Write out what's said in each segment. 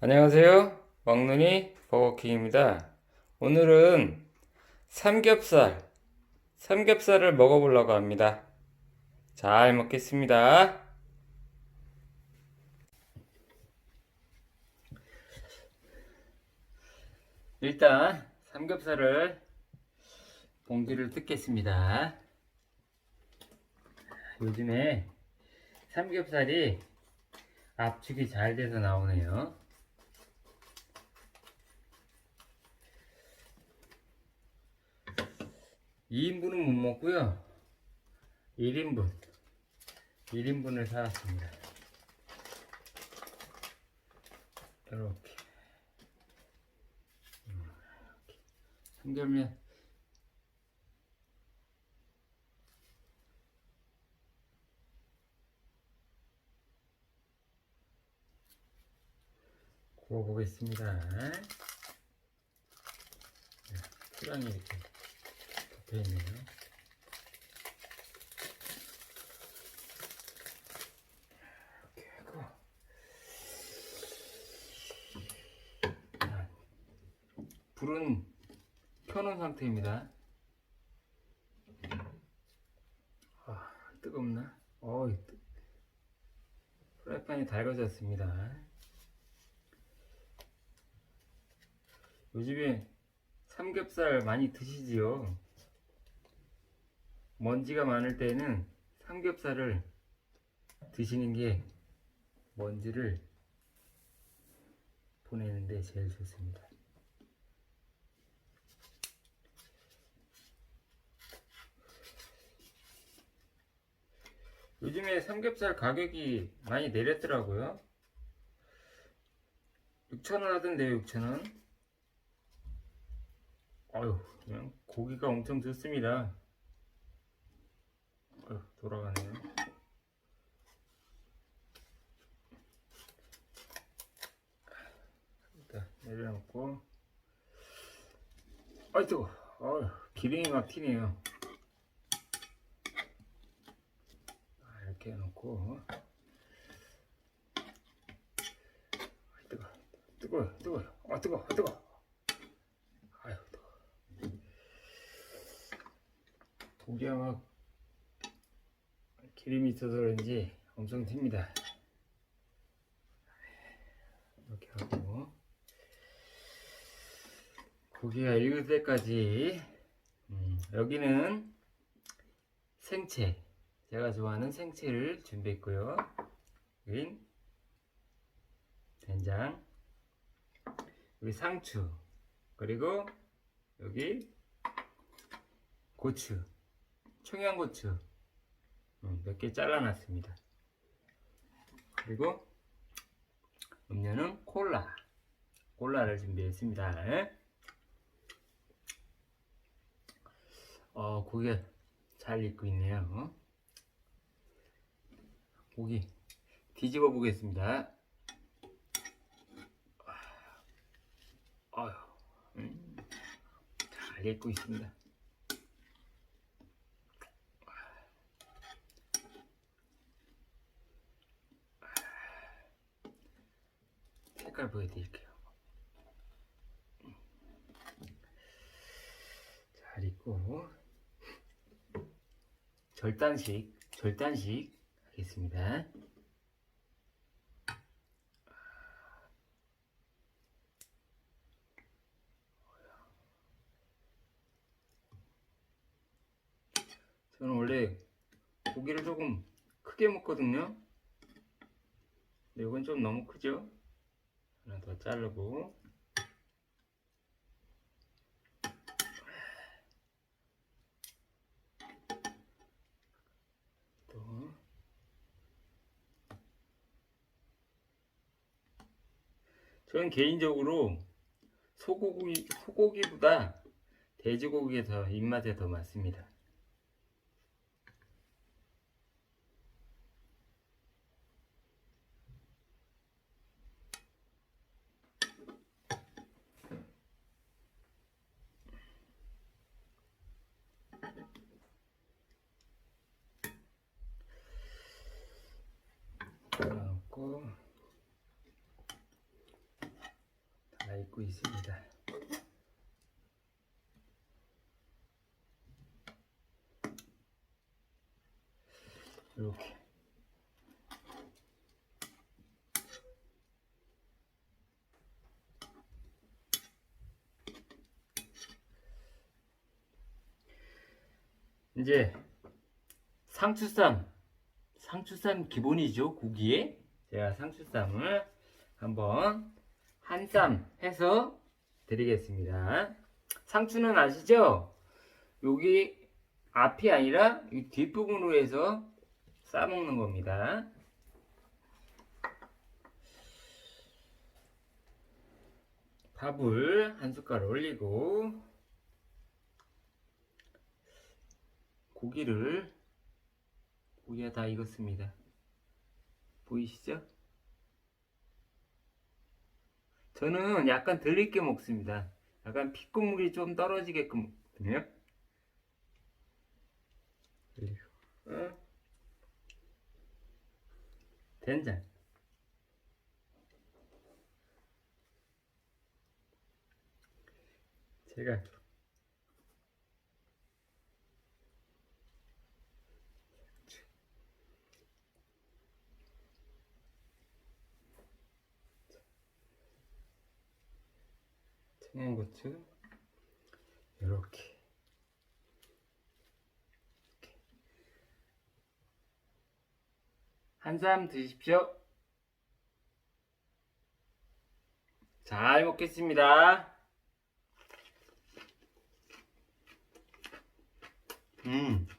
안녕하세요. 왕눈이 버거킹입니다. 오늘은 삼겹살, 삼겹살을 먹어보려고 합니다. 잘 먹겠습니다. 일단 삼겹살을 봉지를 뜯겠습니다. 요즘에 삼겹살이 압축이 잘 돼서 나오네요. 2인분은 못 먹고요. 1인분. 1인분을 사왔습니다. 이렇게. 음, 이렇게. 삼겹면 구워보겠습니다. 네, 포장이 이렇게 자, 불은 켜놓은 상태입니다. 아, 뜨겁나? 어이, 뜨... 프라이팬이 달궈졌습니다. 요즘에 삼겹살 많이 드시지요? 먼지가 많을 때는 삼겹살을 드시는 게 먼지를 보내는데 제일 좋습니다. 요즘에 삼겹살 가격이 많이 내렸더라고요. 6,000원 하던데요, 6,000원. 아유, 그냥 고기가 엄청 좋습니다. 돌아가네요. 일단 내려놓고. 아이 뜨거. 기름이 막 튀네요. 아, 이렇게 해놓고. 아이 뜨거. 뜨거워, 뜨거워. 아 뜨거, 아 뜨거. 아유 뜨거. 고기가 막 기름이 있어서 그런지 엄청 튑니다. 이렇게 하고 고기가 익을 때까지 음, 여기는 생채 제가 좋아하는 생채를 준비했고요. 여긴 된장 여기 상추 그리고 여기 고추 청양고추 음, 몇 개 잘라놨습니다. 그리고 음료는 콜라 콜라를 준비했습니다. 예? 어, 고기가 잘 익고 있네요. 고기 뒤집어 보겠습니다. 아유, 음, 잘 익고 있습니다. 색깔 보여드릴게요. 잘 익고 절단식, 절단식 하겠습니다. 저는 원래 고기를 조금 크게 먹거든요. 근데 이건 좀 너무 크죠? 하나 더 자르고 또 저는 개인적으로 소고기 소고기보다 돼지고기가 더 입맛에 더 맞습니다. 넣고 익고 있습니다. 이렇게 이제 상추쌈 상추쌈 기본이죠 고기에. 제가 상추쌈을 한번 한쌈 해서 드리겠습니다. 상추는 아시죠? 여기 앞이 아니라 이 뒷부분으로 해서 싸먹는 겁니다. 밥을 한 숟갈 올리고 고기를 고기가 다 익었습니다. 보이시죠? 저는 약간 덜 익게 먹습니다. 약간 핏국물이 좀 떨어지게끔 먹거든요. 그리고 어? 된장 제가 청양고추 이렇게 한쌈 드십시오. 잘 먹겠습니다. 음. 음.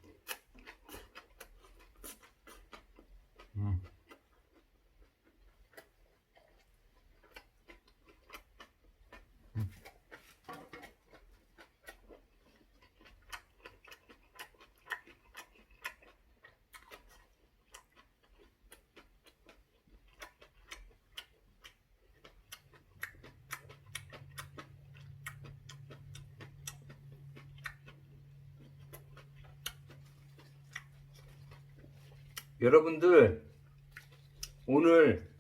여러분들 오늘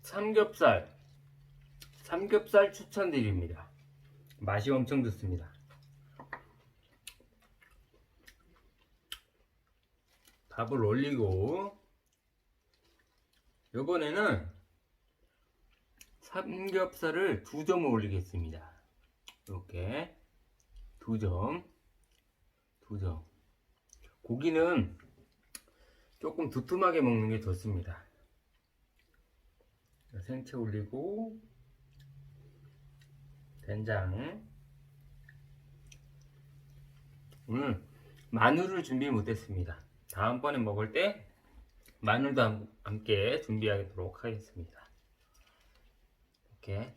삼겹살 삼겹살 추천드립니다. 맛이 엄청 좋습니다. 밥을 올리고 이번에는 삼겹살을 두 점을 올리겠습니다. 이렇게 두 점, 두 점. 고기는 조금 두툼하게 먹는 게 좋습니다. 생채 올리고 된장 오늘 마늘을 준비 못했습니다. 다음번에 먹을 때 마늘도 함- 함께 준비하도록 하겠습니다. 이렇게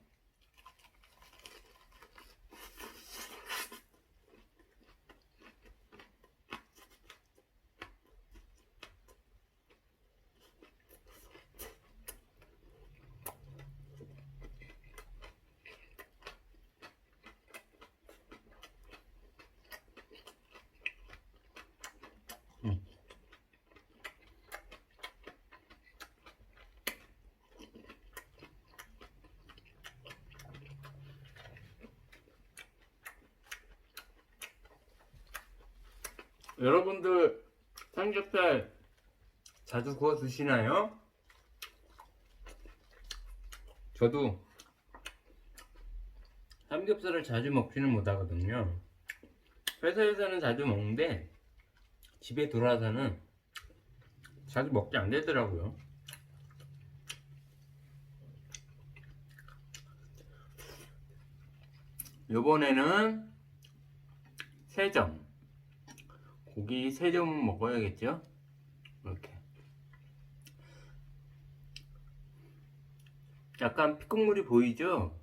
여러분들 삼겹살 자주 구워 드시나요? 저도 삼겹살을 자주 먹지는 못하거든요. 회사에서는 자주 먹는데 집에 돌아와서는 자주 먹지 안 되더라고요. 요번에는 3점 고기 3점 먹어야겠죠? 이렇게. 약간 핏국물이 보이죠?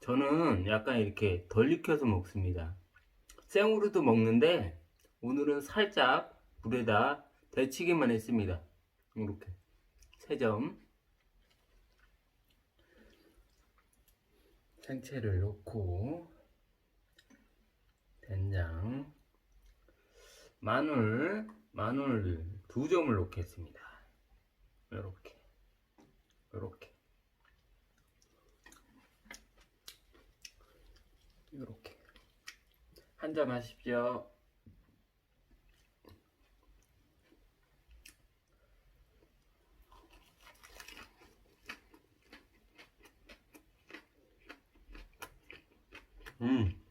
저는 약간 이렇게 덜 익혀서 먹습니다. 생으로도 먹는데 오늘은 살짝 물에다 데치기만 했습니다. 이렇게. 3점. 생채를 넣고 된장 마늘 마늘 두 점을 넣겠습니다 이렇게 이렇게 이렇게 한잔 하십시오. 음.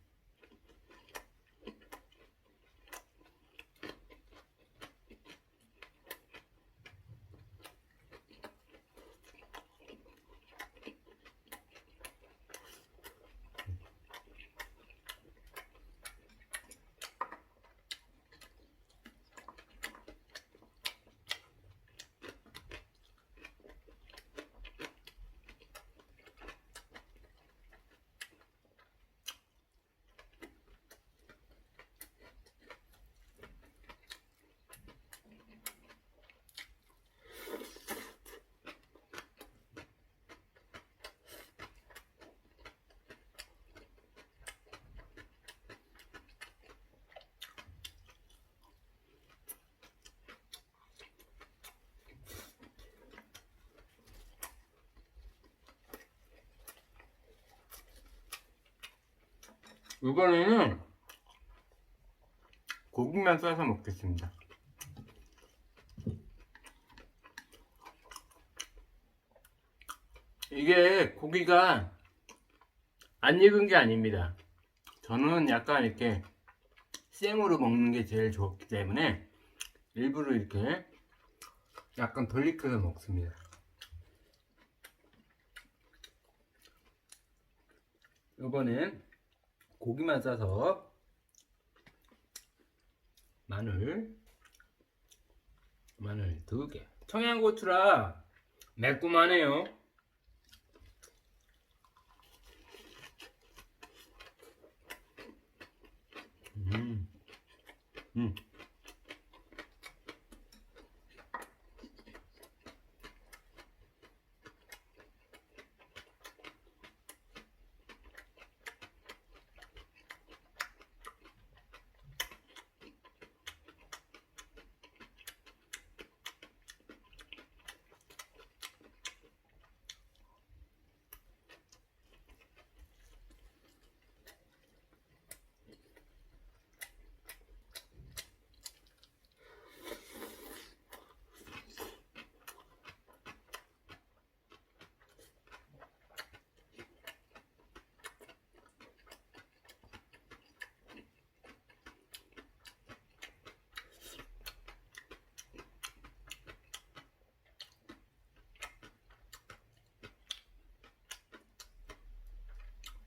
이번에는 고기만 싸서 먹겠습니다. 이게 고기가 안 익은 게 아닙니다. 저는 약간 이렇게 생으로 먹는 게 제일 좋기 때문에 일부러 이렇게 약간 덜 익혀서 먹습니다. 이번엔 고기만 싸서 마늘 마늘 두개 청양고추라 매콤하네요 음. 음.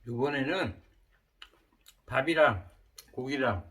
이번에는 밥이랑 고기랑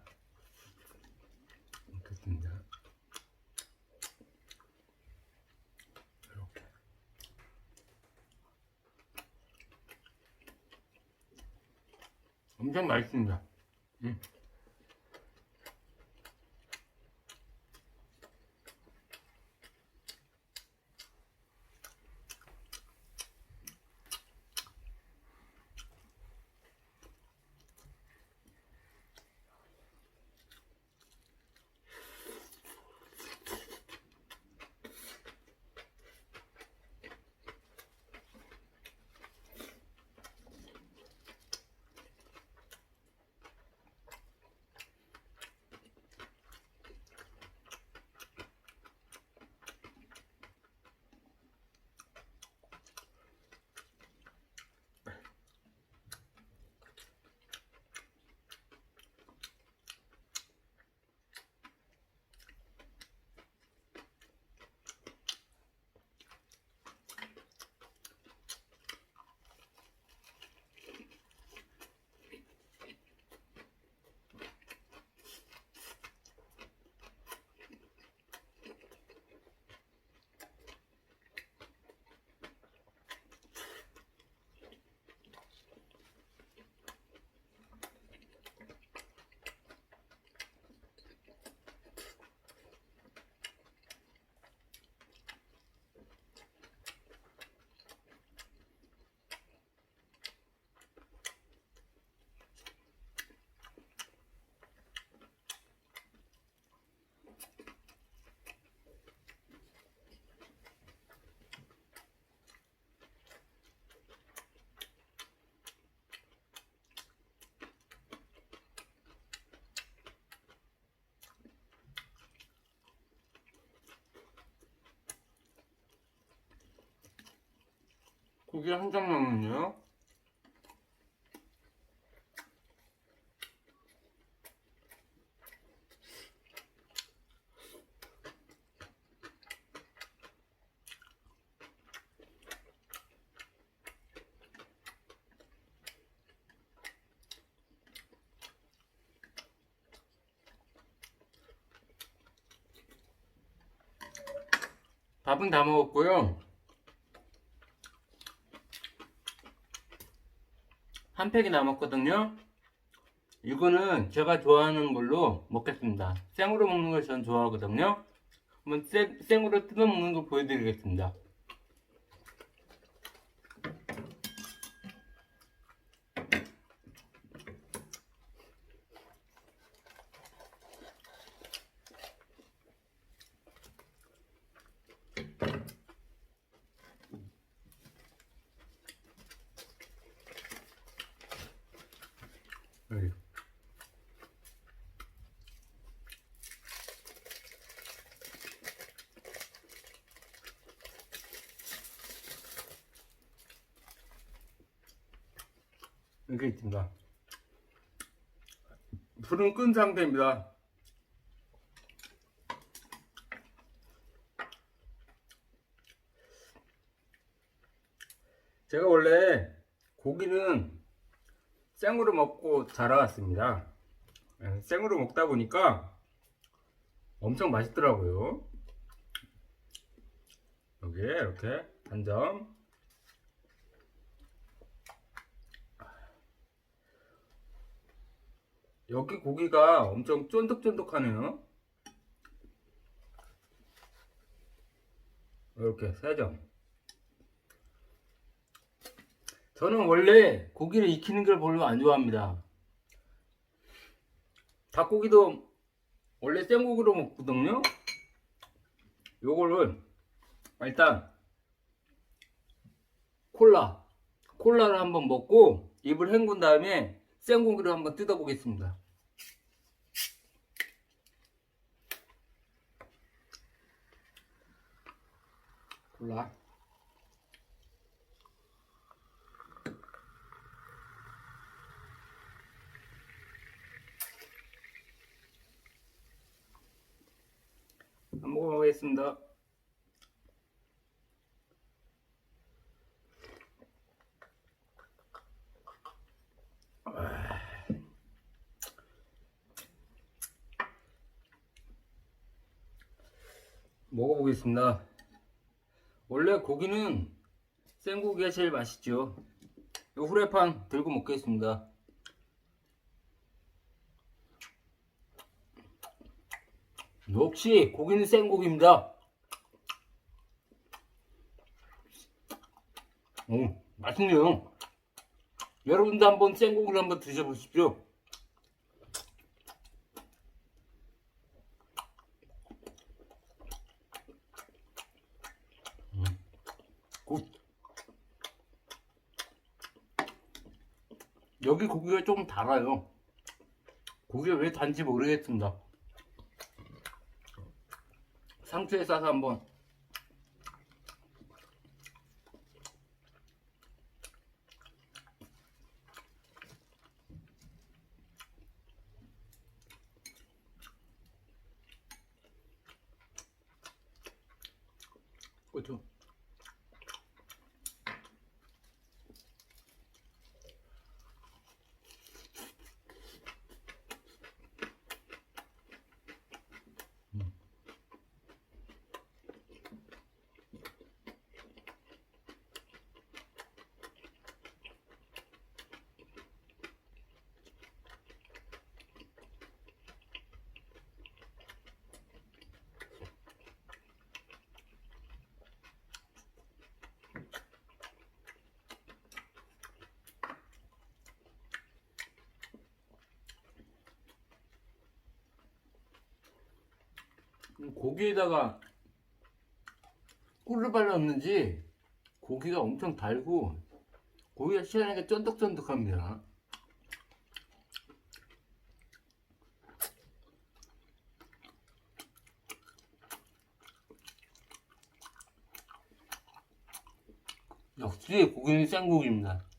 고기 한 장만은요? 밥은 다 먹었고요. 한 팩이 남았거든요. 이거는 제가 좋아하는 걸로 먹겠습니다. 생으로 먹는 걸 전 좋아하거든요. 한번 생, 생으로 뜯어 먹는 거 보여드리겠습니다. 여기. 이렇게 있습니다. 불은 끈 상태입니다. 제가 원래 고기는 생으로 먹고 자라왔습니다. 예, 생으로 먹다 보니까 엄청 맛있더라고요. 여기에 이렇게 한 점. 여기 고기가 엄청 쫀득쫀득하네요. 이렇게 세 점. 저는 원래 고기를 익히는 걸 별로 안 좋아합니다. 닭고기도 원래 생고기로 먹거든요. 요거를 일단 콜라 콜라를 한번 먹고 입을 헹군 다음에 생고기를 한번 뜯어 보겠습니다. 콜라 한번 먹어보겠습니다. 먹어보겠습니다. 원래 고기는 생고기가 제일 맛있죠. 이 후라이팬 들고 먹겠습니다. 역시 고기는 생고기입니다. 오, 맛있네요. 여러분도 한번 생고기를 한번 드셔보십시오. 여기 고기가 좀 달아요. 고기가 왜 단지 모르겠습니다. 상추에 싸서 한번 고기에다가 꿀을 발랐는지 고기가 엄청 달고 고기가 시원하게 쫀득쫀득합니다. 역시 고기는 생고기입니다.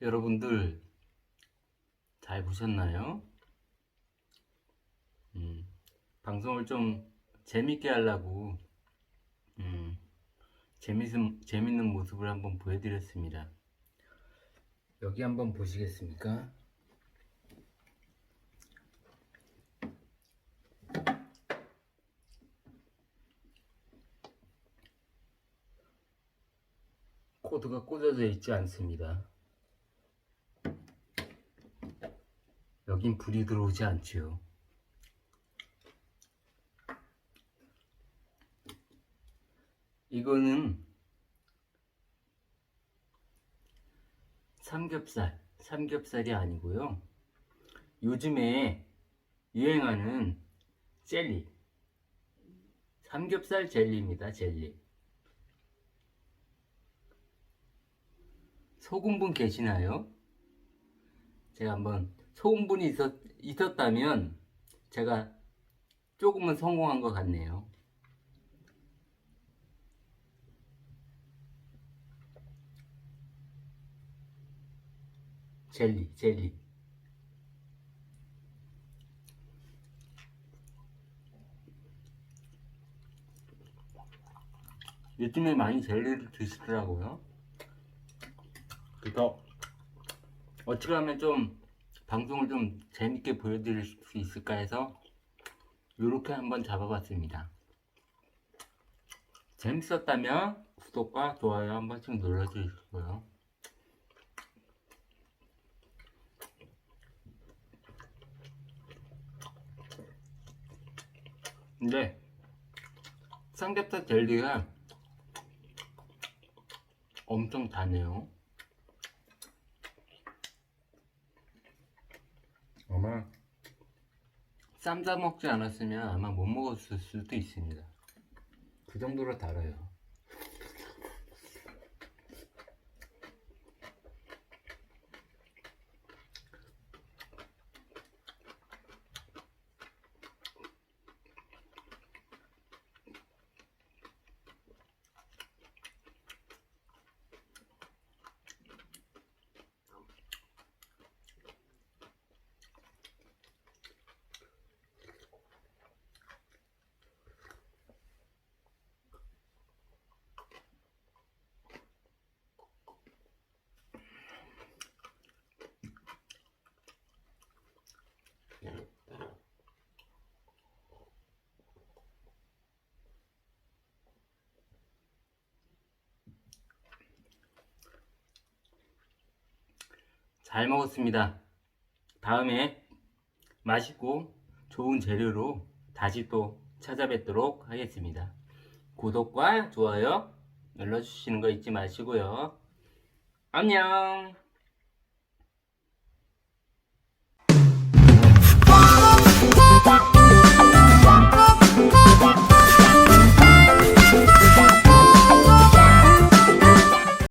여러분들 잘 보셨나요? 음, 방송을 좀 재밌게 하려고 음, 재밌은, 재밌는 모습을 한번 보여드렸습니다. 여기 한번 보시겠습니까? 코드가 꽂아져 있지 않습니다. 여긴 불이 들어오지 않지요. 이거는 삼겹살, 삼겹살이 아니고요. 요즘에 유행하는 젤리. 삼겹살 젤리입니다, 젤리. 소금분 계시나요? 제가 한번 소금분이 있었, 있었다면 제가 조금은 성공한 것 같네요. 젤리, 젤리. 요즘에 많이 젤리를 드시더라고요. 그래서 어떻게 하면 좀 방송을 좀 재밌게 보여드릴 수 있을까 해서 이렇게 한번 잡아봤습니다. 재밌었다면 구독과 좋아요 한 번씩 눌러주시고요. 근데 삼겹살 젤리가 엄청 다네요. 아마 쌈싸 먹지 않았으면 아마 못 먹었을 수도 있습니다. 그 정도로 달아요. 잘 먹었습니다. 다음에 맛있고 좋은 재료로 다시 또 찾아뵙도록 하겠습니다. 구독과 좋아요 눌러주시는 거 잊지 마시고요. 안녕!